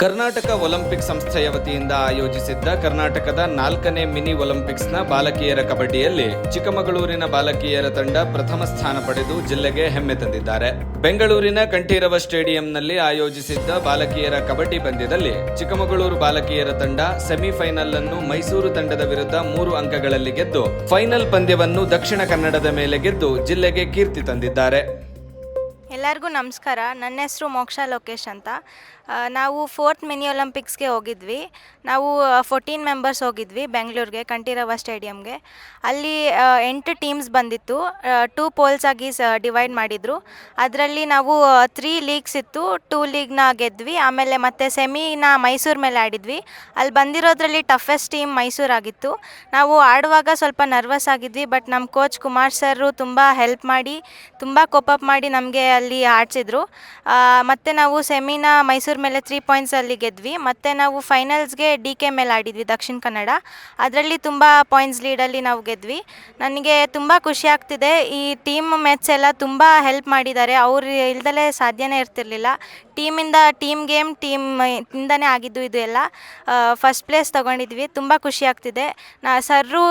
Karnataka Olympic ಸಂಸ್ಥೆಯ ವತಿಯಿಂದ ಆಯೋಜಿಸಿದ್ದ ಕರ್ನಾಟಕದ ನಾಲ್ಕನೇ ಮಿನಿ ಒಲಿಂಪಿಕ್ಸ್ನ ಬಾಲಕಿಯರ ಕಬಡ್ಡಿಯಲ್ಲಿ ಚಿಕ್ಕಮಗಳೂರಿನ ಬಾಲಕಿಯರ ತಂಡ ಪ್ರಥಮ ಸ್ಥಾನ ಪಡೆದು ಜಿಲ್ಲೆಗೆ ಹೆಮ್ಮೆ ತಂದಿದ್ದಾರೆ. ಬೆಂಗಳೂರಿನ ಕಂಠೀರವ ಸ್ಟೇಡಿಯಂನಲ್ಲಿ ಆಯೋಜಿಸಿದ್ದ ಬಾಲಕಿಯರ ಕಬಡ್ಡಿ ಪಂದ್ಯದಲ್ಲಿ ಚಿಕ್ಕಮಗಳೂರು ಬಾಲಕಿಯರ ತಂಡ ಸೆಮಿಫೈನಲ್ ಅನ್ನು ಮೈಸೂರು ತಂಡದ ವಿರುದ್ಧ ಮೂರು ಅಂಕಗಳಲ್ಲಿ ಗೆದ್ದು, ಫೈನಲ್ ಪಂದ್ಯವನ್ನು ದಕ್ಷಿಣ ಕನ್ನಡದ ಮೇಲೆ ಗೆದ್ದು ಜಿಲ್ಲೆಗೆ ಕೀರ್ತಿ ತಂದಿದ್ದಾರೆ. ಎಲ್ಲರಿಗೂ ನಮಸ್ಕಾರ. ನನ್ನ ಹೆಸರು ಮೋಕ್ಷ ಲೋಕೇಶ್ ಅಂತ. ನಾವು ಫೋರ್ತ್ ಮಿನಿ ಒಲಿಂಪಿಕ್ಸ್ಗೆ ಹೋಗಿದ್ವಿ. ನಾವು ಫೋರ್ಟೀನ್ ಮೆಂಬರ್ಸ್ ಹೋಗಿದ್ವಿ ಬೆಂಗಳೂರಿಗೆ, ಕಂಠೀರವ ಸ್ಟೇಡಿಯಮ್ಗೆ ಅಲ್ಲಿ ಎಂಟು ಟೀಮ್ಸ್ ಬಂದಿತ್ತು. ಟೂ ಪೋಲ್ಸ್ ಆಗಿ ಸ ಡಿವೈಡ್ ಮಾಡಿದರು. ಅದರಲ್ಲಿ ನಾವು ತ್ರೀ ಲೀಗ್ಸ್ ಇತ್ತು. ಟೂ ಲೀಗ್ನ ಗೆದ್ವಿ. ಆಮೇಲೆ ಮತ್ತೆ ಸೆಮಿನ ಮೈಸೂರು ಮೇಲೆ ಆಡಿದ್ವಿ. ಅಲ್ಲಿ ಬಂದಿರೋದ್ರಲ್ಲಿ ಟಫೆಸ್ಟ್ ಟೀಮ್ ಮೈಸೂರಾಗಿತ್ತು ನಾವು ಆಡುವಾಗ ಸ್ವಲ್ಪ ನರ್ವಸ್ ಆಗಿದ್ವಿ ಬಟ್ ನಮ್ಮ ಕೋಚ್ ಕುಮಾರ್ ಸರ್ ತುಂಬ ಹೆಲ್ಪ್ ಮಾಡಿ, ತುಂಬ ಕೋಪಪ್ ಮಾಡಿ ನಮಗೆ ಆಡಿಸಿದ್ರು. ಮತ್ತು ನಾವು ಸೆಮಿನ ಮೈಸೂರು ಮೇಲೆ ತ್ರೀ ಪಾಯಿಂಟ್ಸಲ್ಲಿ ಗೆದ್ವಿ. ಮತ್ತು ನಾವು ಫೈನಲ್ಸ್ಗೆ ಡಿ ಕೆ ಮೇಲೆ ಆಡಿದ್ವಿ ದಕ್ಷಿಣ ಕನ್ನಡ. ಅದರಲ್ಲಿ ತುಂಬ ಪಾಯಿಂಟ್ಸ್ ಲೀಡಲ್ಲಿ ನಾವು ಗೆದ್ವಿ. ನನಗೆ ತುಂಬ ಖುಷಿ ಆಗ್ತಿದೆ. ಈ ಟೀಮ್ ಮ್ಯಾಚ್ ಎಲ್ಲ ತುಂಬ ಹೆಲ್ಪ್ ಮಾಡಿದ್ದಾರೆ. ಅವ್ರು ಇಲ್ದಲೇ ಸಾಧ್ಯನೇ ಇರ್ತಿರ್ಲಿಲ್ಲ. ಟೀಮಿಂದ ಟೀಮ್ ಗೇಮ್ ಟೀಮ್ ಇಂದನೇ ಆಗಿದ್ದು ಇದು ಎಲ್ಲ. ಫಸ್ಟ್ ಪ್ಲೇಸ್ ತೊಗೊಂಡಿದ್ವಿ. ತುಂಬ ಖುಷಿ ಆಗ್ತಿದೆ. ನಾ, ಸರ್ರು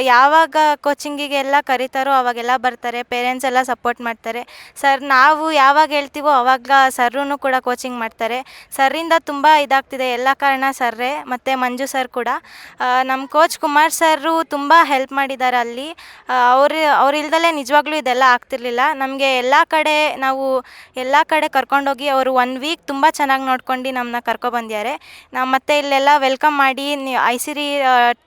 ಯಾವಾಗ ಕೋಚಿಂಗಿಗೆಲ್ಲ ಕರೀತಾರೋ ಅವಾಗೆಲ್ಲ ಬರ್ತಾರೆ. ಪೇರೆಂಟ್ಸ್ ಎಲ್ಲ ಸಪೋರ್ಟ್ ಮಾಡ್ತಾರೆ. ಸರ್, ನಾವು ಯಾವಾಗ ಹೇಳ್ತೀವೋ ಅವಾಗ ಸರ್ರೂ ಕೂಡ ಕೋಚಿಂಗ್ ಮಾಡ್ತಾರೆ. ಸರ್ರಿಂದ ತುಂಬ ಇದಾಗ್ತಿದೆ ಎಲ್ಲ ಕಾರಣ ಸರ್ರೇ ಮತ್ತು ಮಂಜು ಸರ್ ಕೂಡ. ನಮ್ಮ ಕೋಚ್ ಕುಮಾರ್ ಸರ್ರು ತುಂಬ ಹೆಲ್ಪ್ ಮಾಡಿದ್ದಾರೆ ಅಲ್ಲಿ. ಅವರು ಅವ್ರಿಲ್ದಲೇ ನಿಜವಾಗ್ಲೂ ಇದೆಲ್ಲ ಆಗ್ತಿರ್ಲಿಲ್ಲ. ನಮಗೆ ಎಲ್ಲ ಕಡೆ ನಾವು ಎಲ್ಲ ಕಡೆ ಕರ್ಕೊಂಡೋಗಿ ಅವರು ಒನ್ ವೀಕ್ ತುಂಬ ಚೆನ್ನಾಗಿ ನೋಡ್ಕೊಂಡು ನಮ್ಮನ್ನ ಕರ್ಕೊಬಂದಿದ್ದಾರೆ ನಾವು ಮತ್ತೆ ಇಲ್ಲೆಲ್ಲ ವೆಲ್ಕಮ್ ಮಾಡಿ ಐಸಿರಿ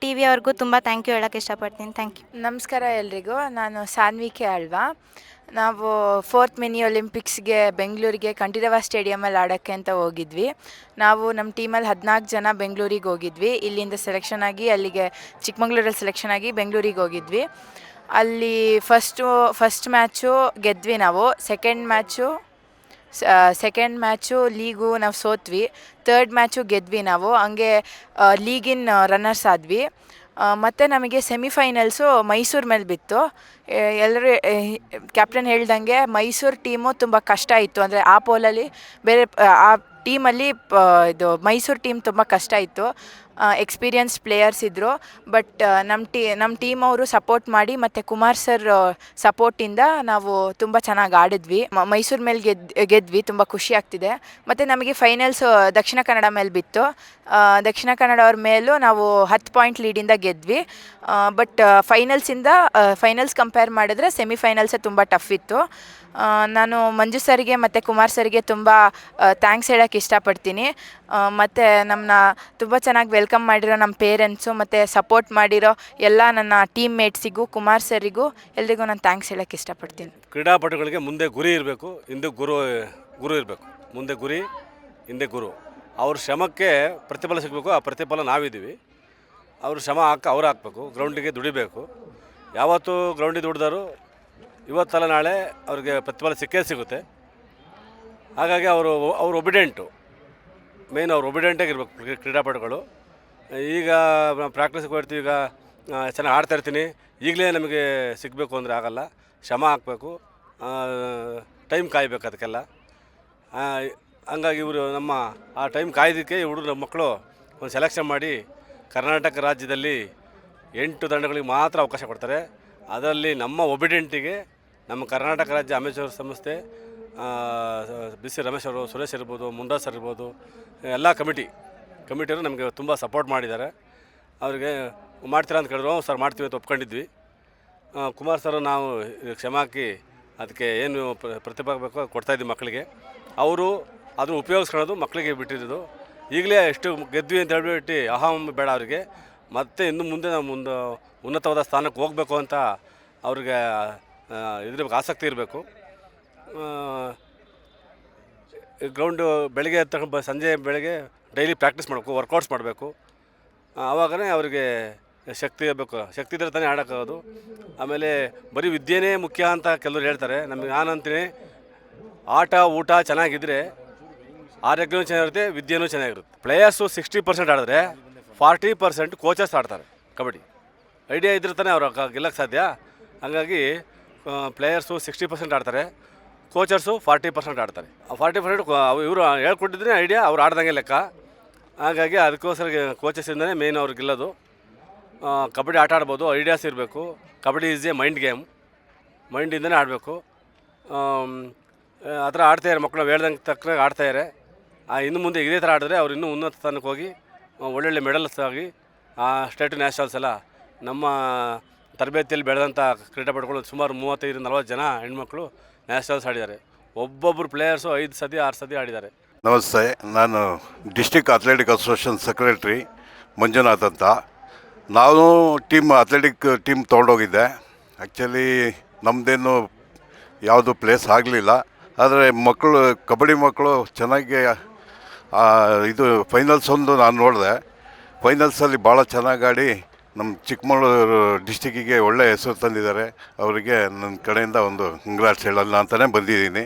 ಟಿ ವಿ ಅವ್ರಿಗೂ ತುಂಬ ಥ್ಯಾಂಕ್ ಯು ಹೇಳೋಕ್ಕೆ ಇಷ್ಟಪಡ್ತೀನಿ. ಥ್ಯಾಂಕ್ ಯು ನಮಸ್ಕಾರ ಎಲ್ರಿಗೂ. ನಾನು ಸಾನ್ವಿಕೆ ಅಳ್ವಾ ನಾವು ಫೋರ್ತ್ ಮಿನಿ ಒಲಿಂಪಿಕ್ಸ್ಗೆ ಬೆಂಗಳೂರಿಗೆ ಕಂಠೀರವ ಸ್ಟೇಡಿಯಮಲ್ಲಿ ಆಡೋಕ್ಕೆ ಅಂತ ಹೋಗಿದ್ವಿ. ನಾವು ನಮ್ಮ ಟೀಮಲ್ಲಿ ಹದಿನಾಲ್ಕು ಜನ ಬೆಂಗಳೂರಿಗೆ ಹೋಗಿದ್ವಿ. ಇಲ್ಲಿಂದ ಸೆಲೆಕ್ಷನ್ ಆಗಿ, ಅಲ್ಲಿಗೆ ಚಿಕ್ಕಮಂಗ್ಳೂರಲ್ಲಿ ಸೆಲೆಕ್ಷನ್ ಆಗಿ ಬೆಂಗಳೂರಿಗೆ ಹೋಗಿದ್ವಿ. ಅಲ್ಲಿ ಫಸ್ಟು ಫಸ್ಟ್ ಮ್ಯಾಚು ಗೆದ್ವಿ ನಾವು. Second match second match league ನಾವು ಸೋತ್ವಿ. ತರ್ಡ್ ಮ್ಯಾಚು ಗೆದ್ವಿ ನಾವು. ಹಂಗೆ ಲೀಗಿನ್ ರನ್ನರ್ಸ್ ಆದ್ವಿ. ಮತ್ತೆ ನಮಗೆ ಸೆಮಿಫೈನಲ್ಸು ಮೈಸೂರು ಮೇಲೆ ಬಿತ್ತು. ಎಲ್ಲರೂ ಕ್ಯಾಪ್ಟನ್ ಹೇಳ್ದಂಗೆ ಮೈಸೂರು ಟೀಮು ತುಂಬ ಕಷ್ಟ ಇತ್ತು. ಅಂದರೆ ಆ ಪೋಲಲ್ಲಿ ಬೇರೆ, ಆ ಟೀಮಲ್ಲಿ ಪ- ಇದು ಮೈಸೂರು ಟೀಮ್ ತುಂಬ ಕಷ್ಟ ಇತ್ತು. ಎಕ್ಸ್ಪೀರಿಯನ್ಸ್ ಪ್ಲೇಯರ್ಸ್ ಇದ್ದರು ಬಟ್ ನಮ್ಮ ಟೀ ನಮ್ಮ ಟೀಮ್ ಅವರು ಸಪೋರ್ಟ್ ಮಾಡಿ ಮತ್ತು ಕುಮಾರ್ ಸರ್ ಸಪೋರ್ಟಿಂದ ನಾವು ತುಂಬ ಚೆನ್ನಾಗಿ ಆಡಿದ್ವಿ. ಮೈಸೂರು ಮೇಲೆ ಗೆದ್, ಗೆದ್ವಿ, ತುಂಬ ಖುಷಿ ಆಗ್ತಿದೆ. ಮತ್ತು ನಮಗೆ ಫೈನಲ್ಸ್ ದಕ್ಷಿಣ ಕನ್ನಡ ಮೇಲೆ ಬಿತ್ತು. ದಕ್ಷಿಣ ಕನ್ನಡ ಅವ್ರ ಮೇಲೂ ನಾವು ಹತ್ತು ಪಾಯಿಂಟ್ ಲೀಡಿಂದ ಗೆದ್ವಿ. ಬಟ್ ಫೈನಲ್ಸಿಂದ ಫೈನಲ್ಸ್ ಕಂಪೇರ್ ಮಾಡಿದ್ರೆ ಸೆಮಿಫೈನಲ್ಸೇ ತುಂಬ ಟಫ್ ಇತ್ತು. ನಾನು ಮಂಜು ಸರ್ಗೆ ಮತ್ತು ಕುಮಾರ್ ಸರ್ಗೆ ತುಂಬ ಥ್ಯಾಂಕ್ಸ್ ಹೇಳೋಕ್ಕೆ ಇಷ್ಟಪಡ್ತೀನಿ. ಮತ್ತು ನಮ್ಮನ್ನ ತುಂಬ ಚೆನ್ನಾಗಿ ವೆಲ್ಕಮ್ ಮಾಡಿರೋ ನಮ್ಮ ಪೇರೆಂಟ್ಸು ಮತ್ತು ಸಪೋರ್ಟ್ ಮಾಡಿರೋ ಎಲ್ಲ ನನ್ನ ಟೀಮ್ ಮೇಟ್ಸಿಗೂ ಕುಮಾರ್ ಸರಿಗೂ ಎಲ್ರಿಗೂ ನಾನು ಥ್ಯಾಂಕ್ಸ್ ಹೇಳೋಕ್ಕೆ ಇಷ್ಟಪಡ್ತೀನಿ. ಕ್ರೀಡಾಪಟುಗಳಿಗೆ ಮುಂದೆ ಗುರಿ ಇರಬೇಕು ಹಿಂದೆ ಗುರು ಗುರು ಇರಬೇಕು. ಮುಂದೆ ಗುರಿ, ಹಿಂದೆ ಗುರು. ಅವ್ರ ಶ್ರಮಕ್ಕೆ ಪ್ರತಿಫಲ ಸಿಗಬೇಕು, ಆ ಪ್ರತಿಫಲ ನಾವಿದ್ದೀವಿ. ಅವ್ರ ಶ್ರಮ ಹಾಕ, ಅವ್ರು ಹಾಕಬೇಕು ಗ್ರೌಂಡಿಗೆ ದುಡಿಬೇಕು. ಯಾವತ್ತು ಗ್ರೌಂಡಿಗೆ ದುಡಿದಾರು, ಇವತ್ತಲ್ಲ ನಾಳೆ ಅವ್ರಿಗೆ ಪ್ರತಿಫಲ ಸಿಕ್ಕೇ ಸಿಗುತ್ತೆ. ಹಾಗಾಗಿ ಅವರು, ಅವ್ರು ಒಬಿಡೆಂಟು ಮೇನ್ ಅವ್ರು ಒಬಿಡೆಂಟಾಗಿರ್ಬೇಕು ಕ್ರೀಡಾಪಟುಗಳು. ಈಗ ಪ್ರಾಕ್ಟೀಸ್ಗೆ ಹೋಗ್ತೀವಿ ಈಗ ಚೆನ್ನಾಗಿ ಆಡ್ತಾ ಇರ್ತೀನಿ. ಈಗಲೇ ನಮಗೆ ಸಿಗಬೇಕು ಅಂದರೆ ಆಗಲ್ಲ. ಶ್ರಮ ಹಾಕಬೇಕು. ಟೈಮ್ ಕಾಯಬೇಕು ಅದಕ್ಕೆಲ್ಲ. ಹಂಗಾಗಿ ಇವರು ನಮ್ಮ, ಆ ಟೈಮ್ ಕಾಯ್ದಕ್ಕೆ ಇವರು ಮಕ್ಕಳು ಒಂದು ಸೆಲೆಕ್ಷನ್ ಮಾಡಿ ಕರ್ನಾಟಕ ರಾಜ್ಯದಲ್ಲಿ ಎಂಟು ತಂಡಗಳಿಗೆ ಮಾತ್ರ ಅವಕಾಶ ಕೊಡ್ತಾರೆ. ಅದರಲ್ಲಿ ನಮ್ಮ ಒಬಿಡೆಂಟಿಗೆ ನಮ್ಮ ಕರ್ನಾಟಕ ರಾಜ್ಯ ಅಮೇಶ್ವರ ಸಂಸ್ಥೆ ಬಿ ಸಿ ರಮೇಶ್ ಅವರು ಸುರೇಶ್ ಇರ್ಬೋದು ಮುಂಡಾಸ್ ಇರ್ಬೋದು, ಎಲ್ಲ ಕಮಿಟಿ ಕಮಿಟಿಯವರು ನಮಗೆ ತುಂಬ ಸಪೋರ್ಟ್ ಮಾಡಿದ್ದಾರೆ. ಅವರಿಗೆ, ಮಾಡ್ತೀರಾ ಅಂತ ಕೇಳಿದ್ರು, ಸರ್, ಮಾಡ್ತೀವಿ ಅಂತ ಒಪ್ಕೊಂಡಿದ್ವಿ. ಕುಮಾರ್ ಸರ್, ನಾವು ಕ್ಷಮ ಹಾಕಿ ಅದಕ್ಕೆ ಏನು ಪ್ರ- ಪ್ರತಿಭೆ ಬೇಕೋ ಕೊಡ್ತಾಯಿದ್ವಿ ಮಕ್ಕಳಿಗೆ. ಅವರು ಅದನ್ನು ಉಪಯೋಗಿಸ್ಕೊಳ್ಳೋದು ಮಕ್ಕಳಿಗೆ ಬಿಟ್ಟಿರೋದು. ಈಗಲೇ ಎಷ್ಟು ಗೆದ್ವಿ ಅಂತ ಹೇಳ್ಬಿಟ್ಟು ಅಹಂ ಬೇಡ ಅವರಿಗೆ. ಮತ್ತೆ ಇನ್ನು ಮುಂದೆ ನಾವು ಮುಂದೆ ಉನ್ನತವಾದ ಸ್ಥಾನಕ್ಕೆ ಹೋಗಬೇಕು ಅಂತ ಅವ್ರಿಗೆ ಇದ್ರ ಆಸಕ್ತಿ ಇರಬೇಕು. ಗ್ರೌಂಡು ಬೆಳಗ್ಗೆ ಬ, ಸಂಜೆ ಬೆಳಗ್ಗೆ ಡೈಲಿ ಪ್ರಾಕ್ಟೀಸ್ ಮಾಡಬೇಕು, ವರ್ಕೌಟ್ಸ್ ಮಾಡಬೇಕು. ಆವಾಗಲೇ ಅವರಿಗೆ ಶಕ್ತಿ ಇರಬೇಕು. ಶಕ್ತಿ ಇದ್ದರೆ ತಾನೇ ಆಡೋಕ್ಕಾಗೋದು. ಆಮೇಲೆ ಬರೀ ವಿದ್ಯೆನೇ ಮುಖ್ಯ ಅಂತ ಕೆಲವರು ಹೇಳ್ತಾರೆ. ನಮಗೆ ನಾನಂತೀನಿ ಆಟ, ಊಟ ಚೆನ್ನಾಗಿದ್ದರೆ ಆರೋಗ್ಯವೂ ಚೆನ್ನಾಗಿರುತ್ತೆ, ವಿದ್ಯೆನೂ ಚೆನ್ನಾಗಿರುತ್ತೆ. ಪ್ಲೇಯರ್ಸು ಸಿಕ್ಸ್ಟಿ ಪರ್ಸೆಂಟ್ ಆಡಿದ್ರೆ ಫಾರ್ಟಿ ಪರ್ಸೆಂಟ್ ಕೋಚಸ್ ಆಡ್ತಾರೆ ಕಬಡ್ಡಿ. ಐಡಿಯಾ ಇದ್ರೆ ತಾನೇ ಅವ್ರು ಗೆಲ್ಲಕ್ಕೆ ಸಾಧ್ಯ. ಹಾಗಾಗಿ ಪ್ಲೇಯರ್ಸು ಸಿಕ್ಸ್ಟಿ ಪರ್ಸೆಂಟ್ ಆಡ್ತಾರೆ ಕೋಚರ್ಸು ಫಾರ್ಟಿ ಪರ್ಸೆಂಟ್ ಆಡ್ತಾರೆ. ಫಾರ್ಟಿ ಪರ್ಸೆಂಟ್ ಇವರು ಹೇಳ್ಕೊಟ್ಟಿದ್ರೆ ಐಡಿಯಾ, ಅವ್ರು ಆಡ್ದಂಗೆ ಲೆಕ್ಕ. ಹಾಗಾಗಿ ಅದಕ್ಕೋಸ್ಕರ ಕೋಚಸ್ಸಿಂದನೇ ಮೇನ್ ಅವ್ರಿಗೆ ಗೆಲ್ಲೋದು. ಆ, ಕಬಡ್ಡಿ ಆಟ ಆಡ್ಬೋದು ಐಡಿಯಾಸ್ ಇರಬೇಕು. Kabaddi is a mind game ಮೈಂಡಿಂದನೇ ಆಡಬೇಕು. ಆ ಥರ ಆಡ್ತಾಯಿದ್ದಾರೆ ಮಕ್ಕಳು ಹೇಳ್ದಂಗೆ ತಕ್ಕ ಆಡ್ತಾಯಿದ್ದಾರೆ ಇನ್ನು ಮುಂದೆ ಇದೇ ಥರ ಆಡಿದ್ರೆ ಅವ್ರು ಇನ್ನೂ ಉನ್ನತ ಸ್ಥಾನಕ್ಕೆ ಹೋಗಿ ಒಳ್ಳೊಳ್ಳೆ ಮೆಡಲ್ಸ್ ಆಗಿ ಆ ಸ್ಟೇಟ್ ನ್ಯಾಷನಲ್ಸ್ ಎಲ್ಲ ನಮ್ಮ ತರಬೇತಿಯಲ್ಲಿ ಬೆಳೆದಂಥ ಕ್ರೀಡಾಪಟುಗಳು ಸುಮಾರು ಮೂವತ್ತೈದು ನಲ್ವತ್ತು ಜನ ಹೆಣ್ಮಕ್ಳು ನ್ಯಾಷನಲ್ಸ್ ಆಡಿದ್ದಾರೆ. ಒಬ್ಬೊಬ್ಬರು ಪ್ಲೇಯರ್ಸು ಐದು ಸತಿ ಆರು ಸತಿ ಆಡಿದ್ದಾರೆ. ನಮಸ್ತೆ. ನಾನು district athletic association secretary Manjunath ಅಂತ. ನಾನು ಟೀಮ್ ಅಥ್ಲೆಟಿಕ್ ಟೀಮ್ ತೊಗೊಂಡೋಗಿದ್ದೆ. ಆ್ಯಕ್ಚುಲಿ ನಮ್ಮದೇನು ಯಾವುದು ಪ್ಲೇಸ್ ಆಗಲಿಲ್ಲ. ಆದರೆ ಮಕ್ಕಳು, ಕಬಡ್ಡಿ ಮಕ್ಕಳು ಚೆನ್ನಾಗಿ ಇದು ಫೈನಲ್ಸ್ ಒಂದು ನಾನು ನೋಡಿದೆ. ಫೈನಲ್ಸಲ್ಲಿ ಭಾಳ ಚೆನ್ನಾಗಿ ಆಡಿ ನಮ್ಮ ಚಿಕ್ಕಮಗಳೂರು ಡಿಸ್ಟಿಕ್ಕಿಗೆ ಒಳ್ಳೆಯ ಹೆಸರು ತಂದಿದ್ದಾರೆ. ಅವರಿಗೆ ನನ್ನ ಕಡೆಯಿಂದ ಒಂದು ಕಂಗ್ರಾಟ್ಸ್ ಹೇಳಲ್ಲ ಅಂತಲೇ ಬಂದಿದ್ದೀನಿ.